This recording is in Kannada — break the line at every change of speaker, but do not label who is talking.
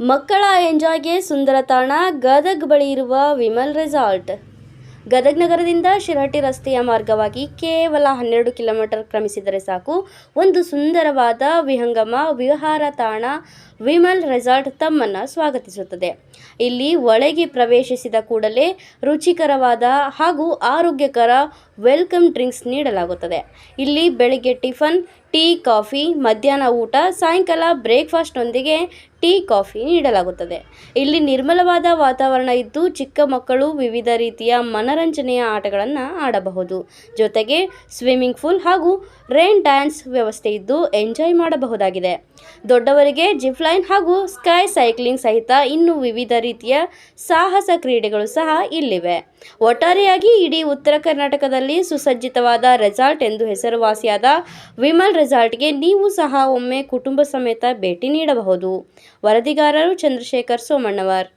ಮಕ್ಕಳ ಎಂಜಾಯ್ಗೆ ಸುಂದರ ತಾಣ ಗದಗ್ ಬಳಿ ಇರುವ ವಿಮಲ್ ರೆಸಾರ್ಟ್. ಗದಗ್ ನಗರದಿಂದ ಶಿರಹಟ್ಟಿ ರಸ್ತೆಯ ಮಾರ್ಗವಾಗಿ ಕೇವಲ ಹನ್ನೆರಡು ಕಿಲೋಮೀಟರ್ ಕ್ರಮಿಸಿದರೆ ಸಾಕು. ಒಂದು ಸುಂದರವಾದ ವಿಹಂಗಮ, ವಿಹಾರ ತಾಣ ವಿಮಲ್ ರೆಸಾರ್ಟ್ ತಮ್ಮನ್ನು ಸ್ವಾಗತಿಸುತ್ತದೆ. ಇಲ್ಲಿ ಒಳಗೆ ಪ್ರವೇಶಿಸಿದ ಕೂಡಲೇ ರುಚಿಕರವಾದ ಹಾಗೂ ಆರೋಗ್ಯಕರ ವೆಲ್ಕಮ್ ಡ್ರಿಂಕ್ಸ್ ನೀಡಲಾಗುತ್ತದೆ. ಇಲ್ಲಿ ಬೆಳಿಗ್ಗೆ ಟಿಫನ್, ಟೀ, ಕಾಫಿ, ಮಧ್ಯಾಹ್ನ ಊಟ, ಸಾಯಂಕಾಲ ಬ್ರೇಕ್ಫಾಸ್ಟ್ನೊಂದಿಗೆ ಟೀ, ಕಾಫಿ ನೀಡಲಾಗುತ್ತದೆ. ಇಲ್ಲಿ ನಿರ್ಮಲವಾದ ವಾತಾವರಣ ಇದ್ದು ಚಿಕ್ಕ ಮಕ್ಕಳು ವಿವಿಧ ರೀತಿಯ ಮನರಂಜನೆಯ ಆಟಗಳನ್ನು ಆಡಬಹುದು. ಜೊತೆಗೆ ಸ್ವಿಮ್ಮಿಂಗ್ ಫೂಲ್ ಹಾಗೂ ರೈನ್ ಡ್ಯಾನ್ಸ್ ವ್ಯವಸ್ಥೆ ಇದ್ದು ಎಂಜಾಯ್ ಮಾಡಬಹುದಾಗಿದೆ. ದೊಡ್ಡವರಿಗೆ ಜಿಫ್ಲೈನ್ ಹಾಗೂ ಸ್ಕೈ ಸೈಕ್ಲಿಂಗ್ ಸಹಿತ ಇನ್ನೂ ವಿವಿಧ ರೀತಿಯ ಸಾಹಸ ಕ್ರೀಡೆಗಳು ಸಹ ಇಲ್ಲಿವೆ. ಒಟ್ಟಾರೆಯಾಗಿ ಇಡೀ ಉತ್ತರ ಕರ್ನಾಟಕದಲ್ಲಿ ಸುಸಜ್ಜಿತವಾದ ರೆಸಾರ್ಟ್ ಎಂದು ಹೆಸರುವಾಸಿಯಾದ ವಿಮಲ್ ರೆಸಾರ್ಟ್ಗೆ ನೀವು ಸಹ ಒಮ್ಮೆ ಕುಟುಂಬ ಸಮೇತ ಭೇಟಿ ನೀಡಬಹುದು. ವರದಿಗಾರರು ಚಂದ್ರಶೇಖರ್ ಸೋಮಣ್ಣವರ್.